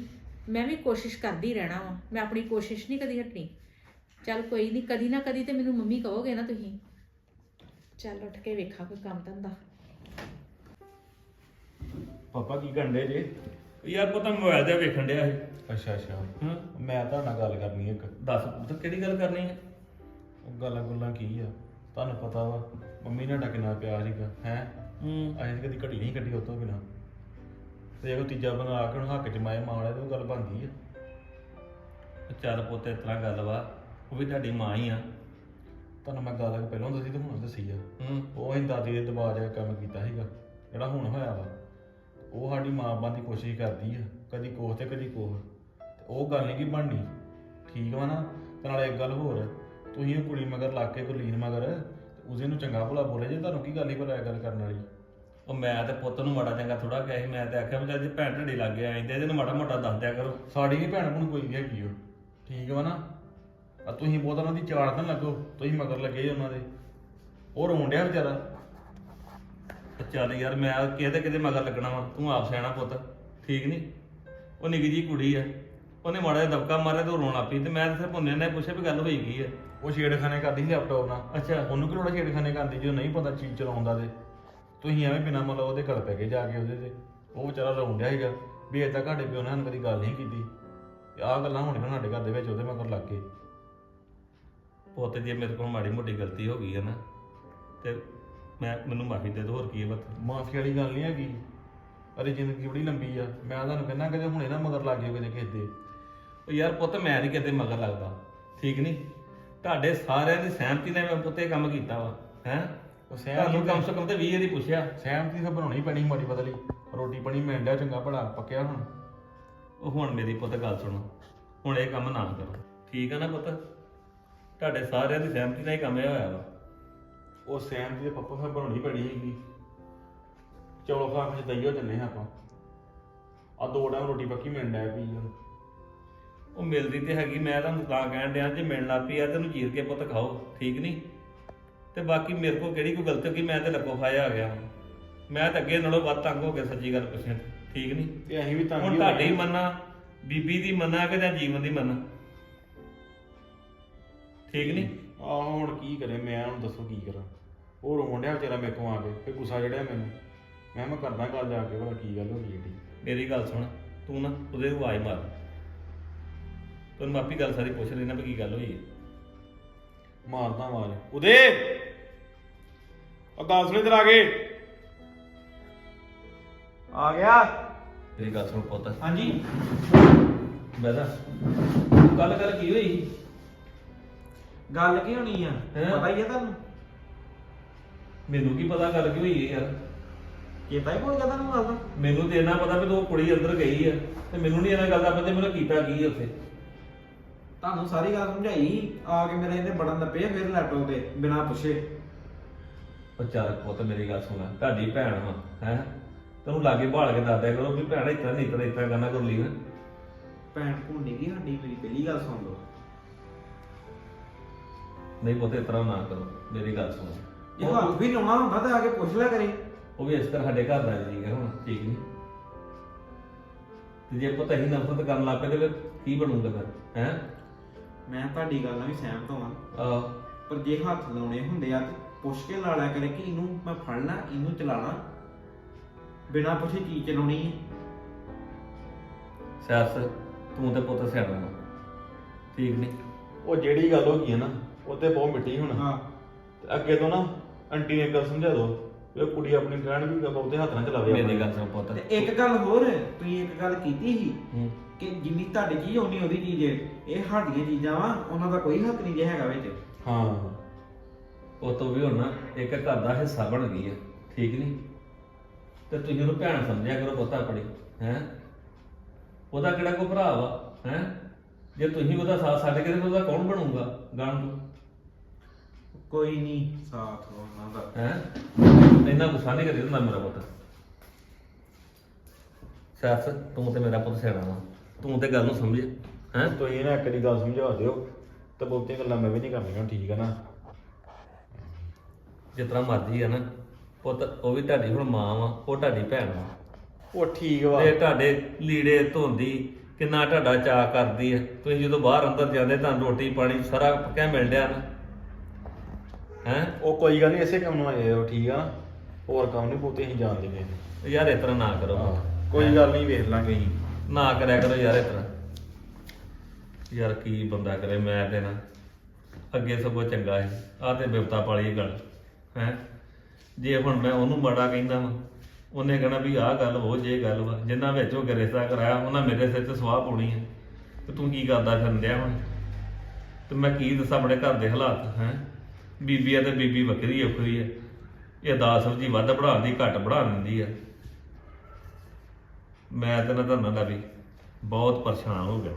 [SPEAKER 2] ਮੈਂ ਵੀ ਕੋਸ਼ਿਸ਼ ਕਰਦੀ ਰਹਿਣਾ ਵਾ। ਮੈਂ ਆਪਣੀ ਕੋਸ਼ਿਸ਼ ਨਹੀਂ ਕਦੀ ਹਟਣੀ। ਚੱਲ ਕੋਈ ਨਹੀਂ ਕਦੀ ਨਾ ਕਦੀ ਤੇ ਮੈਨੂੰ ਮੰਮੀ ਕਹੋਗੇ ਨਾ ਤੁਸੀਂ। ਚੱਲ ਉੱਠ ਕੇ ਵੇਖਾਂ ਕੋਈ ਕੰਮ ਧੰਦਾ।
[SPEAKER 4] ਪਾਪਾ ਕੀ ਕਰਨ ਦੇ ਜੇ?
[SPEAKER 3] ਯਾਰ ਪਤਾ ਮੋਬਾਈਲ ਤੇ ਵੇਖਣ ਡਿਆ ਸੀ।
[SPEAKER 4] ਅੱਛਾ ਅੱਛਾ।
[SPEAKER 3] ਹਾਂ।
[SPEAKER 4] ਮੈਂ ਤਾਂ ਨਾਲ ਗੱਲ ਕਰਨੀ ਇੱਕ।
[SPEAKER 3] ਦੱਸ ਪੁੱਤ ਕਿਹੜੀ ਗੱਲ ਕਰਨੀ ਹੈ
[SPEAKER 4] ਉਹ ਗੱਲਾਂ ਗੁੱਲਾਂ ਕੀ ਆ? ਤੁਹਾਨੂੰ ਪਤਾ ਵਾ ਮੰਮੀ ਨਾਲ ਡੱਕ ਨਾਲ ਪਿਆ ਸੀਗਾ ਹੈ?
[SPEAKER 3] ਹੂੰ।
[SPEAKER 4] ਅਸੀਂ ਤਾਂ ਕਦੀ ਘੜੀ ਨਹੀਂ ਕੱਢੀ ਉਹ ਤੋਂ ਬਿਨਾ। ਤੇ ਕੋਈ ਤੀਜਾ ਬਣਾ ਕੇ ਹੁਣ ਹੱਕ ਚ ਮਾਏ ਮਾਂ ਵਾਲੇ ਤੇ ਉਹ ਗੱਲ ਬਣਦੀ ਆ।
[SPEAKER 3] ਚੱਲ ਪੁੱਤ ਇਸ ਤਰ੍ਹਾਂ ਗੱਲ ਵਾ ਉਹ ਵੀ ਤੁਹਾਡੀ ਮਾਂ ਹੀ ਆ।
[SPEAKER 4] ਤੁਹਾਨੂੰ ਮੈਂ ਗੱਲ ਪਹਿਲਾਂ ਦੱਸੀ ਤੇ ਹੁਣ ਦੱਸੀ ਆ।
[SPEAKER 3] ਹੂੰ।
[SPEAKER 4] ਉਹ ਅਸੀਂ ਦਾਦੀ ਦੇ ਦਬਾਅ ਜਾ ਕੰਮ ਕੀਤਾ ਸੀਗਾ ਜਿਹੜਾ ਹੁਣ ਹੋਇਆ ਵਾ। ਉਹ ਸਾਡੀ ਮਾਂ ਬਣ ਦੀ ਕੋਸ਼ਿਸ਼ ਕਰਦੀ ਆ ਕਦੀ ਕੋਹ ਤੇ ਕਦੀ ਕੋਹ। ਤੇ ਉਹ ਗੱਲ ਨਹੀਂ ਕੀ ਬਣਨੀ। ਠੀਕ ਵਾ ਨਾ? ਤੇ ਨਾਲੇ ਇੱਕ ਗੱਲ ਹੋਰ ਤੁਸੀਂ ਉਹ ਕੁੜੀ ਮਗਰ ਲੱਗ ਕੇ ਗੁਰਲੀਨ ਮਗਰ ਤੇ ਉਹਦੇ ਨੂੰ ਚੰਗਾ ਭਲਾ ਬੋਲੇ ਜੇ ਤੁਹਾਨੂੰ ਕੀ ਗੱਲ ਹੀ ਭਲਾ ਇਹ ਗੱਲ ਕਰਨ ਵਾਲੀ?
[SPEAKER 3] ਉਹ ਮੈਂ ਤੇ ਪੁੱਤ ਨੂੰ ਮਾੜਾ ਚੰਗਾ ਥੋੜਾ ਕਿਹਾ ਸੀ ਮੈਂ ਤੇ ਆਖਿਆ ਵੀ ਜੇ ਭੈਣ ਢੱਡੀ ਲੱਗ ਗਿਆ ਆਂਦੇ ਇਹਨੂੰ ਮਾੜਾ ਮੋਟਾ ਦੱਸ ਦਿਆ ਕਰੋ।
[SPEAKER 4] ਸਾਡੀ ਵੀ ਭੈਣ ਭੈਣ ਕੋਈ ਨਹੀਂ ਹੈਗੀ ਉਹ। ਠੀਕ ਵਾ ਨਾ? ਆ ਤੁਸੀਂ ਬਹੁਤ ਉਹਨਾਂ ਦੀ ਚਾੜ ਨਾ ਲੱਗੋ ਤੁਸੀਂ ਮਗਰ ਲੱਗੇ ਜੀ ਉਹਨਾਂ ਦੇ। ਉਹ ਰੋਣ ਡਿਆ ਵਿਚਾਰਾ।
[SPEAKER 3] ਤੇ ਚੱਲ ਯਾਰ ਮੈਂ ਕਿਤੇ ਕਿਤੇ ਮਗਰ ਲੱਗਣਾ ਵਾ ਤੂੰ ਆਪ ਸਿਆਣਾ ਪੁੱਤ ਠੀਕ ਨਹੀਂ ਉਹ ਨਿੱਕੀ ਜੀ ਕੁੜੀ ਆ ਉਹਨੇ ਮਾੜਾ ਜਿਹਾ ਦਬਕਾ ਮਾਰਿਆ ਤੇ ਉਹ ਰੋਣ ਲੱਗ ਪਈ ਤੇ ਮੈਂ ਤੇ ਫਿਰ ਪੁੰਨੇ ਨੇ ਪੁੱਛਿਆ ਵੀ ਗੱਲ ਹੋਈ ਕੀ ਆ?
[SPEAKER 4] ਉਹ ਛੇੜਖਾਨੇ ਕਰਦੀ ਸੀ ਲੈਪਟਾਪ ਨਾਲ।
[SPEAKER 3] ਅੱਛਾ।
[SPEAKER 4] ਉਹਨੂੰ ਕਿ ਲੋੜਾ ਛੇੜਖਾਨੇ ਕਰਦੀ ਜਦੋਂ ਨਹੀਂ ਪਤਾ ਚੀਜ਼ ਚਲਾਉਂਦਾ ਤੇ। ਤੁਸੀਂ ਐਵੇਂ ਬਿਨਾਂ ਮਤਲਬ ਉਹਦੇ ਘਰ ਪੈ ਗਏ ਜਾ ਕੇ ਉਹਦੇ ਤੇ ਉਹ ਵਿਚਾਰਾ ਰੋਣ ਡਿਆ ਸੀਗਾ ਵੀ ਏਦਾਂ ਘਾੜੇ ਪਿਓ ਨੇ ਸਾਨੂੰ ਕਦੀ ਗੱਲ ਨਹੀਂ ਕੀਤੀ। ਤੇ ਆਹ ਗੱਲਾਂ ਹੋਣੀਆਂ ਸਾਡੇ ਘਰ ਦੇ ਵਿੱਚ ਉਹਦੇ ਮਗਰ ਲੱਗ ਕੇ।
[SPEAKER 3] ਪੁੱਤ ਜੇ ਮੇਰੇ ਕੋਲ ਮਾੜੀ ਮੋਟੀ ਗਲਤੀ ਹੋ ਗਈ ਹੈ ਨਾ ਤੇ ਮੈਂ ਮੈਨੂੰ ਮਾਫੀ ਦੇ ਦਿਓ ਹੋਰ ਕੀ ਹੈ ਬਤ
[SPEAKER 4] ਮਾਫੀ ਵਾਲੀ ਗੱਲ ਨਹੀਂ ਹੈਗੀ। ਅਰੇ ਜ਼ਿੰਦਗੀ ਬੜੀ ਲੰਬੀ ਆ। ਮੈਂ ਤੁਹਾਨੂੰ ਕਹਿੰਦਾ ਕਦੇ ਹੁਣੇ ਨਾ ਮਗਰ ਲੱਗ ਜਾਓ ਕਦੇ ਕਿਸੇ ਦੇ।
[SPEAKER 3] ਉਹ ਯਾਰ ਪੁੱਤ ਮੈਂ ਨਹੀਂ ਕਿਤੇ ਮਗਰ ਲੱਗਦਾ। ਠੀਕ ਨਹੀਂ ਤੁਹਾਡੇ ਸਾਰਿਆਂ ਦੀ ਸਹਿਮਤੀ ਨਾਲ ਮੈਂ ਪੁੱਤੇ ਕੰਮ ਕੀਤਾ ਵਾ ਹੈ?
[SPEAKER 4] ਉਹ
[SPEAKER 3] ਤੁਹਾਨੂੰ ਕਮ ਸੇ ਕਮ ਤੇ 20 ਵਾਰੀ ਪੁੱਛਿਆ।
[SPEAKER 4] ਸਹਿਮਤੀ ਤਾਂ ਬਣਾਉਣੀ ਪੈਣੀ ਮਾੜੀ ਬਦਲੀ ਰੋਟੀ ਪਾਣੀ ਮਿਲ ਡਿਆ ਚੰਗਾ ਭਲਾ ਪੱਕਿਆ ਹੁਣ?
[SPEAKER 3] ਉਹ ਹੁਣ ਮੇਰੀ ਪੁੱਤ ਗੱਲ ਸੁਣੋ। ਹੁਣ ਇਹ ਕੰਮ ਨਾ ਕਰੋ। ਠੀਕ ਆ ਨਾ ਪੁੱਤ? ਤੁਹਾਡੇ ਸਾਰਿਆਂ ਦੀ ਸਹਿਮਤੀ ਨਾਲ ਹੀ ਕੰਮ ਇਹ ਹੋਇਆ ਵਾ।
[SPEAKER 4] ਉਹ ਸਹਿਮਤੀ ਦੇ ਪੱਪਾ ਫਿਰ ਬਣਾਉਣੀ ਪੈਣੀ ਹੈਗੀ ਚਲੋ ਖਾ ਕੇ ਦਈਓ ਜੰਨੇ ਆਪਾਂ। ਆ ਦੋ ਟਾਈਮ ਰੋਟੀ ਪੱਕੀ ਮਿਲ ਡਿਆ ਪਈ ਹੁਣ
[SPEAKER 3] ਉਹ ਮਿਲਦੀ ਤੇ ਹੈਗੀ ਮੈਂ ਤੁਹਾਨੂੰ ਤਾਂ ਕਹਿਣ ਡਿਆ ਜੇ ਮਿਲਣ ਪਈ ਆ ਤੈਨੂੰ ਚੀਰ ਕੇ ਪੁੱਤ ਖਾਓ। ਠੀਕ ਨਹੀਂ ਤੇ ਬਾਕੀ ਮੇਰੇ ਕੋਲ ਕਿਹੜੀ ਕੋਈ ਗਲਤ ਗਈ ਮੈਂ ਤੇ ਲੱਕੋ ਫਾਇਆ ਆ ਗਿਆ ਮੈਂ ਤਾਂ ਅੱਗੇ ਨਾਲੋਂ ਵੱਧ ਤੰਗ ਹੋ ਗਿਆ ਸੱਚੀ ਗੱਲ ਪੁੱਛਣ ਠੀਕ ਨਹੀਂ
[SPEAKER 4] ਤੇ ਅਸੀਂ ਵੀ ਤਾਂ
[SPEAKER 3] ਹੁਣ ਤੁਹਾਡੀ ਮੰਨਾ ਬੀਬੀ ਦੀ ਮੰਨਾ ਕਿ ਜਾਂ ਜੀਵਨ ਦੀ ਮੰਨਾ? ਠੀਕ ਨਹੀਂ
[SPEAKER 4] ਆਹ ਹੁਣ ਕੀ ਕਰੇ ਮੈਂ ਹੁਣ ਦੱਸੋ ਕੀ ਕਰਾਂ। ਉਹ ਰੋਣ ਡਿਆ ਵਿਚਾਰਾ ਮੇਰੇ ਕੋਲ ਆ ਕੇ ਫੇ ਗੁੱਸਾ ਚੜਿਆ ਮੈਨੂੰ। ਮੈਂ ਮੈਂ ਕਰਦਾ ਗੱਲ ਜਾ ਕੇ ਭਲਾ ਕੀ ਗੱਲ ਹੋ ਗਈ ਏਡੀ।
[SPEAKER 3] ਮੇਰੀ ਗੱਲ ਸੁਣ ਤੂੰ ਨਾ ਉਹਦੇ ਨੂੰ ਆਵਾਜ਼ ਮਾਰ। ਤੈਨੂੰ ਮਾਪੀ ਗੱਲ ਸਾਰੀ ਪੁੱਛ ਲੈਣਾ ਵੀ ਕੀ ਗੱਲ ਹੋਈ ਹੈ
[SPEAKER 4] ਮਾਰਦਾ ਆਵਾਜ਼। ਉਦੇ ਆ ਗੱਲ ਸੁਣ ਇਧਰ ਆ ਗਏ ਆ ਗਿਆ।
[SPEAKER 3] ਮੇਰੀ ਗੱਲ ਸੁਣ ਪੁੱਤ।
[SPEAKER 5] ਹਾਂਜੀ।
[SPEAKER 3] ਬੈਦਾ ਗੱਲ ਕਰ ਕੀ ਹੋਈ?
[SPEAKER 5] ਗੱਲ ਕੀ ਹੋਣੀ ਆ?
[SPEAKER 3] ਹੈਂ?
[SPEAKER 5] ਪਤਾ ਹੀ ਆ ਤੁਹਾਨੂੰ?
[SPEAKER 3] ਮੈਨੂੰ ਕੀ ਪਤਾ ਗੱਲ ਕੀ ਹੋਈ ਹੈ ਯਾਰ?
[SPEAKER 5] ਕੀਤਾ ਹੀ ਕੋਈ ਤੁਹਾਨੂੰ ਗੱਲ ਦਾ
[SPEAKER 3] ਮੈਨੂੰ ਤੇ ਇਹਨਾਂ ਪਤਾ ਵੀ ਤੂੰ ਕੁੜੀ ਅੰਦਰ ਗਈ ਆ ਤੇ ਮੈਨੂੰ ਨਹੀਂ ਇਹਨਾਂ ਗੱਲ ਦਾ ਪਤਾ ਮੈਨੂੰ ਕੀਤਾ ਕੀ ਉੱਥੇ।
[SPEAKER 5] ਤੁਹਾਨੂੰ ਸਾਰੀ ਗੱਲ ਸਮਝਾਈ। ਆ ਕੇ ਮੇਰੇ ਇਹਦੇ ਬੜਨ ਨੱਪੇ ਫਿਰ ਲੈਪਟਾਪ ਤੇ ਬਿਨਾ ਪੁੱਛੇ।
[SPEAKER 3] ਉਹ ਚੱਲ ਪੁੱਤ ਮੇਰੀ ਗੱਲ ਸੁਣ ਤੁਹਾਡੀ ਭੈਣ ਵਾ ਹੈ? ਤੈਨੂੰ ਲਾਗੇ ਭਾਲ ਕੇ ਦੱਸ ਦਿਆ ਕਰੋ ਵੀ ਭੈਣ ਇਤਨਾ ਨਹੀਂ ਇਤਨਾ ਇਤਨਾ ਕਰਨਾ ਕਰ ਲਈ ਨਾ
[SPEAKER 5] ਭੈਣ ਭੁੰਡੀ ਗਈ ਸਾਡੀ ਮੇਰੀ ਪਹਿਲੀ ਗੱਲ ਸੁਣ ਲਓ।
[SPEAKER 3] ਨਹੀਂ ਪੁੱਤ ਤਰ੍ਹਾਂ ਨਾ ਕਰੋ ਮੇਰੀ ਗੱਲ ਸੁਣੋ।
[SPEAKER 5] ਜੇ ਹੱਥ ਵੀ ਲਾਉਣਾ ਹੁੰਦਾ ਤਾਂ ਆ ਕੇ ਪੁੱਛ ਲਿਆ ਕਰੇ।
[SPEAKER 3] ਉਹ ਵੀ ਇਸ ਤਰ੍ਹਾਂ ਸਾਡੇ ਘਰ ਦਾ ਜੀ ਹੈ ਹੁਣ ਠੀਕ ਨਹੀਂ? ਤੇ ਜੇ ਪੁੱਤ ਅਸੀਂ ਨਫ਼ਰਤ ਕਰਨ ਲੱਗ ਪਏ ਤੇ ਫਿਰ ਕੀ ਬਣੂਗਾ ਫਿਰ ਹੈ?
[SPEAKER 5] ਮੈਂ ਤੁਹਾਡੀ ਗੱਲ ਨਾਲ ਵੀ ਸਹਿਮਤ ਹਾਂ
[SPEAKER 3] ਆ
[SPEAKER 5] ਪਰ ਜੇ ਹੱਥ ਲਾਉਣੇ ਹੁੰਦੇ ਆ ਤੇ ਪੁੱਛ ਕੇ ਲਾ ਲਿਆ ਕਰੇ ਕਿ ਇਹਨੂੰ ਮੈਂ ਫੜਨਾ ਇਹਨੂੰ ਚਲਾਣਾ। ਬਿਨਾਂ ਪੁੱਛੇ ਚੀਜ਼ ਚਲਾਉਣੀ ਹੈ।
[SPEAKER 3] ਸਿਆਸਤ ਤੂੰ ਤੇ ਪੁੱਤ ਸਿਆਣਾ ਵਾ। ਠੀਕ ਨਹੀਂ
[SPEAKER 4] ਉਹ ਜਿਹੜੀ ਗੱਲ ਹੋ ਗਈ ਹੈ ਨਾ ਉਹ ਤੇ ਬਹੁਤ ਮਿੱਟੀ ਹੁਣ।
[SPEAKER 5] ਹਾਂ।
[SPEAKER 4] ਤੇ ਅੱਗੇ ਤੋਂ ਨਾ ਆਂਟੀ ਨੇ ਗੱਲ ਸਮਝਾ ਦਿਓ ਵੀ ਉਹ ਕੁੜੀ ਆਪਣੀ ਕਹਿਣ ਵੀ ਬਹੁਤੇ ਹੱਥ ਨਾ ਚਲਾਵੇ
[SPEAKER 3] ਮੇਰੀ ਗੱਲ ਸੁਣ ਪੁੱਤ।
[SPEAKER 5] ਤੇ ਇੱਕ ਗੱਲ ਹੋਰ ਤੁਸੀਂ ਇੱਕ ਗੱਲ ਕੀਤੀ ਸੀ
[SPEAKER 3] ਹੂੰ।
[SPEAKER 5] ਕਿ ਜਿੰਨੀ ਤੁਹਾਡੀ ਚੀਜ਼ ਉਨੀ ਉਹਦੀ ਚੀਜ਼ ਹੈ। ਇਹ ਸਾਡੀਆਂ ਚੀਜ਼ਾਂ ਵਾ ਉਹਨਾਂ ਦਾ ਕੋਈ ਹੱਕ ਨਹੀਂ ਜੇ ਹੈਗਾ ਵਿੱਚ।
[SPEAKER 4] ਹਾਂ।
[SPEAKER 3] ਉਹ ਤੋਂ ਵੀ ਹੁਣ ਇੱਕ ਘਰ ਦਾ ਹਿੱਸਾ ਬਣ ਗਈ ਹੈ ਠੀਕ ਨਹੀਂ? ਤੇ ਤੁਸੀਂ ਉਹਨੂੰ ਭੈਣ ਸਮਝਿਆ ਕਰੋ ਪੁੱਤ ਆਪਣੀ ਹੈ? ਉਹਦਾ ਕਿਹੜਾ ਕੋਈ ਭਰਾ ਵਾ ਹੈ? ਜੇ ਤੁਸੀਂ ਉਹਦਾ ਸਾਥ ਛੱਡ ਕੇ ਤੇ ਉਹਦਾ ਕੌਣ ਬਣੂਗਾ ਗਾਂ ਨੂੰ?
[SPEAKER 5] ਕੋਈ ਨਹੀਂ ਸਾਥ ਉਹਨਾਂ ਦਾ।
[SPEAKER 3] ਹੈ? ਇੰਨਾ ਗੁੱਸਾ ਨਹੀਂ ਕਰੀ ਹੁੰਦਾ ਮੇਰਾ ਪੁੱਤ। ਸਿਆਸਤ ਤੂੰ ਤੇ ਮੇਰਾ ਪੁੱਤ ਸਿਆਣਾ ਵਾ ਤੂੰ ਤੇ ਗੱਲ ਨੂੰ ਸਮਝ ਹੈ?
[SPEAKER 4] ਤੁਸੀਂ ਨਾ ਇੱਕ ਦੀ ਗੱਲ ਸਮਝਾ ਦਿਓ ਤੇ ਬਹੁਤੀਆਂ ਗੱਲਾਂ ਮੈਂ ਵੀ ਨਹੀਂ ਕਰਨੀਆਂ ਠੀਕ ਹੈ ਨਾ?
[SPEAKER 3] ਜਿਸ ਤਰ੍ਹਾਂ ਮਰਜ਼ੀ ਆ ਨਾ ਪੁੱਤ ਉਹ ਵੀ ਤੁਹਾਡੀ ਹੁਣ ਮਾਂ ਵਾ ਉਹ ਤੁਹਾਡੀ ਭੈਣ ਵਾ।
[SPEAKER 4] ਉਹ ਠੀਕ ਵਾ।
[SPEAKER 3] ਤੇ ਤੁਹਾਡੇ ਲੀੜੇ ਧੋਂਦੀ ਕਿੰਨਾ ਤੁਹਾਡਾ ਚਾਅ ਕਰਦੀ ਹੈ ਤੁਸੀਂ ਜਦੋਂ ਬਾਹਰ ਅੰਦਰ ਜਾਂਦੇ ਤਾਂ ਰੋਟੀ ਪਾਣੀ ਸਾਰਾ ਪੱਕਿਆ ਮਿਲ ਡਿਆ ਨਾ? ਹੈ?
[SPEAKER 4] ਉਹ ਕੋਈ ਗੱਲ ਨਹੀਂ ਇਸੇ ਕੰਮ ਨੂੰ ਆਏ ਹੋ ਠੀਕ ਆ? ਹੋਰ ਕੰਮ ਨਹੀਂ ਬਹੁਤੇ ਅਸੀਂ ਜਾਣਦੇ ਨੇ।
[SPEAKER 3] ਯਾਰ ਇਸ ਤਰ੍ਹਾਂ ਨਾ ਕਰੋ।
[SPEAKER 4] ਕੋਈ ਗੱਲ ਨਹੀਂ ਵੇਖ ਲਾਂਗੇ ਜੀ
[SPEAKER 3] ਨਾ ਕਰਿਆ ਕਰੋ ਯਾਰ ਇਸ ਤਰ੍ਹਾਂ। ਯਾਰ ਕੀ ਬੰਦਾ ਕਰੇ ਮੈਂ ਤੇ ਨਾ ਅੱਗੇ ਸਗੋਂ ਚੰਗਾ ਹੈ ਆ ਤੇ ਬਿਪਤਾ ਪਾਲੀ ਗੱਲ। ਹੈ। ਜੇ ਹੁਣ ਮੈਂ ਉਹਨੂੰ ਮਾੜਾ ਕਹਿੰਦਾ ਵਾਂ, ਉਹਨੇ ਕਹਣਾ ਵੀ ਆਹ ਗੱਲ ਉਹ ਜੇ ਗੱਲ ਵਾ, ਜਿੰਨਾ ਵਿੱਚ ਉਹ ਰਿਸ਼ਤਾ ਕਰਾਇਆ, ਉਹਨਾਂ ਮੇਰੇ ਸਿਰ ਤੇ ਸਵਾਹ ਪਾਉਣੀ ਹੈ ਤੇ ਤੂੰ ਕੀ ਕਰਦਾ ਫਿਰਨ ਡਿਆ ਹੁਣ ਤੇ ਮੈਂ ਕੀ ਦੱਸਾਂ ਆਪਣੇ ਘਰ ਦੇ ਹਾਲਾਤ, ਹੈ? ਬੀਬੀ ਆ ਤੇ ਬੀਬੀ ਵੱਖਰੀ ਔਖਰੀ ਹੈ ਇਹ ਦਾਲ ਸਬਜ਼ੀ ਵੱਧ ਬਣਾ ਦੀ, ਘੱਟ ਬਣਾ ਦਿੰਦੀ ਆ। ਮੈਂ ਤੇ ਨਾ ਤੁਹਾਨੂੰ ਦਾ ਵੀ ਬਹੁਤ ਪਰੇਸ਼ਾਨ ਹੋ ਗਿਆ